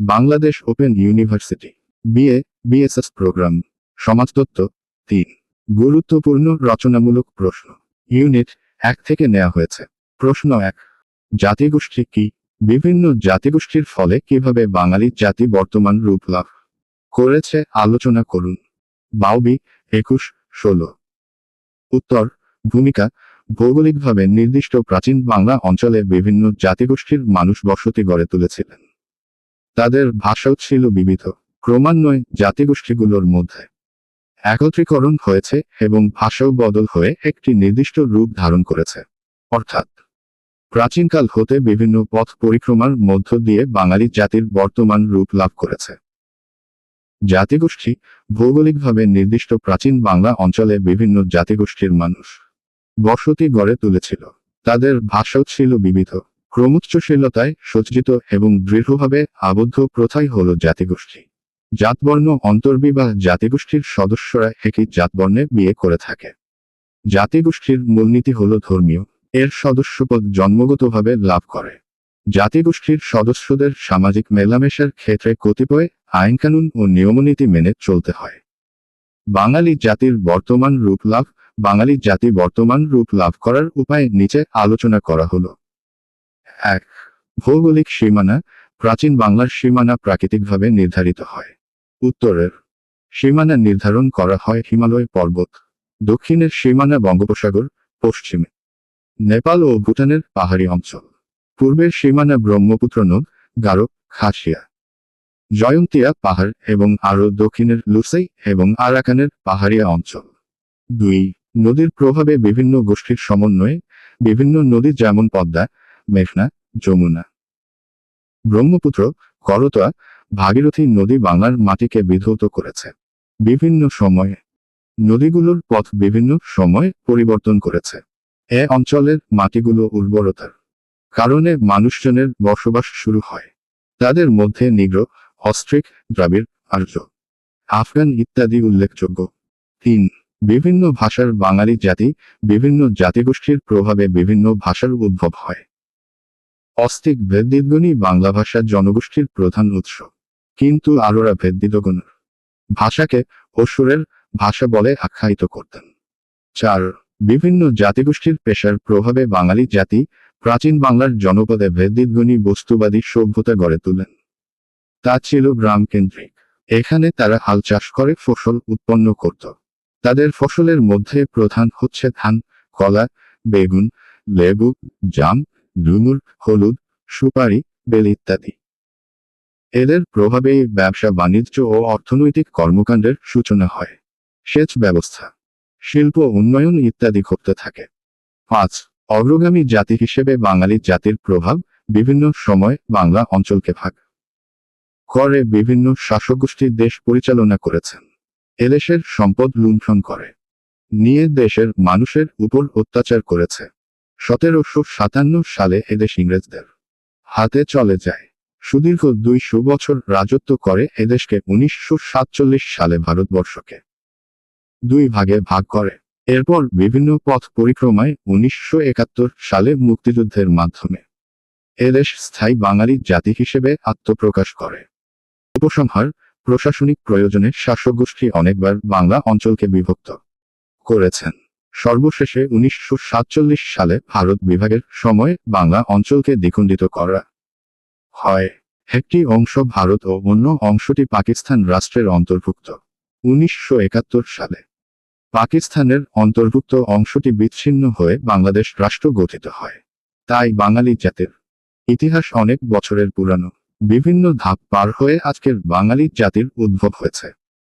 Bangladesh open university, BA, BSS program, সমাজতত্ত্ব, তিন। গুরুত্বপূর্ণ রচনামূলক প্রশ্ন। ইউনিট এক থেকে নেওয়া হয়েছে। প্রশ্ন এক, জাতিগোষ্ঠী কি? বিভিন্ন জাতিগোষ্ঠীর ফলে কীভাবে বাঙালি জাতি বর্তমান রূপ লাভ করেছে আলোচনা করুন। বাউবি, একুশ, ষোলো। উত্তর, ভূমিকা, ভৌগোলিকভাবে নির্দিষ্ট প্রাচীন বাংলা অঞ্চলে বিভিন্ন জাতিগোষ্ঠীর মানুষ বসতি গড়ে তুলেছিলেন। তাদের ভাষাও ছিল বিবিধ। ক্রমান্বয়ে জাতিগোষ্ঠীগুলোর মধ্যে একত্রীকরণ হয়েছে এবং ভাষাও বদল হয়ে একটি নির্দিষ্ট রূপ ধারণ করেছে। অর্থাৎ প্রাচীনকাল হতে বিভিন্ন পথ পরিক্রমার মধ্য দিয়ে বাঙালি জাতির বর্তমান রূপ লাভ করেছে। জাতিগোষ্ঠী ভৌগোলিকভাবে নির্দিষ্ট প্রাচীন বাংলা অঞ্চলে বিভিন্ন জাতিগোষ্ঠীর মানুষ বসতি গড়ে তুলেছিল। তাদের ভাষাও ছিল বিবিধ। ক্রমোচ্চশীলতায় সজ্জিত এবং দৃঢ়ভাবে আবদ্ধ প্রথাই হল জাতিগোষ্ঠী। জাতবর্ণ অন্তর্বি বা জাতিগোষ্ঠীর সদস্যরা একই জাতবর্ণে বিয়ে করে থাকে। জাতিগোষ্ঠীর মূলনীতি হল ধর্মীয়। এর সদস্যপদ জন্মগতভাবে লাভ করে। জাতিগোষ্ঠীর সদস্যদের সামাজিক মেলামেশার ক্ষেত্রে কতিপয় আইনকানুন ও নিয়মনীতি মেনে চলতে হয়। বাঙালি জাতির বর্তমান রূপ লাভ, বাঙালি জাতি বর্তমান রূপ লাভ করার উপায় নিচে আলোচনা করা হলো। এক, ভৌগোলিক সীমানা প্রাচীন বাংলার সীমানা প্রাকৃতিকভাবে নির্ধারিত হয়। উত্তরের, সীমানা নির্ধারণ করা হয় হিমালয় পর্বত, দক্ষিণের সীমানা বঙ্গোপসাগর, পশ্চিমে। নেপাল ও ভুটানের পাহাড়ি অঞ্চল। পূর্বের সীমানা ব্রহ্মপুত্র নদ, গারো, খাসিয়া। জয়ন্তিয়া পাহাড় এবং আরও দক্ষিণের লুসাই এবং আরাকানের পাহাড়িয়া অঞ্চল। দুই, নদীর প্রভাবে বিভিন্ন গোষ্ঠীর সমন্বয়ে বিভিন্ন নদী যেমন পদ্মা মেঘনা, যমুনা। ব্রহ্মপুত্র করতোয়া ভাগীরথী নদী বাংলার মাটিকে বিধৌত করেছে। বিভিন্ন সময়ে নদীগুলোর পথ বিভিন্ন সময় পরিবর্তন করেছে। এ অঞ্চলের মাটিগুলো উর্বরতার কারণে মানুষজনের বসবাস শুরু হয়। তাদের মধ্যে নিগ্র, অস্ট্রিক, দ্রাবিড়, আর্য, আফগান ইত্যাদি উল্লেখযোগ্য। তিন, বিভিন্ন ভাষার বাঙালি জাতি বিভিন্ন জাতিগোষ্ঠীর প্রভাবে বিভিন্ন ভাষার উদ্ভব হয়। অস্তিক ভেদ্দিদগণই বাংলা ভাষা জনগোষ্ঠীর প্রধান উৎস। কিন্তু আরোরা ভেদ্দিদগণের ভাষাকে অসুরের ভাষা বলে আখ্যায়িত করতেন। চার, বিভিন্ন জাতিগোষ্ঠীর পেশার প্রভাবে বাঙালি জাতি প্রাচীন বাংলার জনপদে ভেদ্দিদগণী বস্তুবাদী সভ্যতা গড়ে তোলেন। তা ছিল গ্রামকেন্দ্রিক। এখানে তারা হাল চাষ করে ফসল উৎপন্ন করত। তাদের ফসলের মধ্যে প্রধান হচ্ছে ধান, কলা, বেগুন, লেবু, জাম ডুমুর হলুদ, সুপারি, বেল ইত্যাদি। এদের প্রভাবেই ব্যবসা, বাণিজ্য ও অর্থনৈতিক কর্মকাণ্ডের সূচনা হয়। সেচ ব্যবস্থা, শিল্প উন্নয়ন ইত্যাদি ঘটতে থাকে। পাঁচ, অগ্রগামী জাতি হিসেবে বাঙালি জাতির প্রভাব বিভিন্ন সময় বাংলা অঞ্চলকে ভাগ করে বিভিন্ন শাসকগোষ্ঠী দেশ পরিচালনা করেছেন। এদেশের সম্পদ লুণ্ঠন করে। নিয়ে দেশের মানুষের উপর অত্যাচার করেছে। সতেরোশো সাতান্ন সালে এদেশ ইংরেজদের হাতে চলে যায়। সুদীর্ঘ দুইশো বছর রাজত্ব করে এদেশকে উনিশশো সাতচল্লিশ সালে ভারতবর্ষকে দুই ভাগে ভাগ করে। এরপর বিভিন্ন পথ পরিক্রমায় উনিশশো একাত্তর সালে মুক্তিযুদ্ধের মাধ্যমে এদেশ স্থায়ী বাঙালি জাতি হিসেবে আত্মপ্রকাশ করে। উপসংহার, প্রশাসনিক প্রয়োজনে শাসকগোষ্ঠী অনেকবার বাংলা অঞ্চলকে বিভক্ত করেছেন। সর্বশেষে উনিশশো সাতচল্লিশ সালে ভারত বিভাগের সময় বাংলা অঞ্চলকে দ্বিখণ্ডিত করা হয়। একটি অংশ ভারত ও অন্য অংশটি পাকিস্তান রাষ্ট্রের অন্তর্ভুক্ত। উনিশশো একাত্তর সালে পাকিস্তানের অন্তর্ভুক্ত অংশটি বিচ্ছিন্ন হয়ে বাংলাদেশ রাষ্ট্র গঠিত হয়। তাই বাঙালি জাতির ইতিহাস অনেক বছরের পুরানো। বিভিন্ন ধাপ পার হয়ে আজকের বাঙালি জাতির উদ্ভব হয়েছে।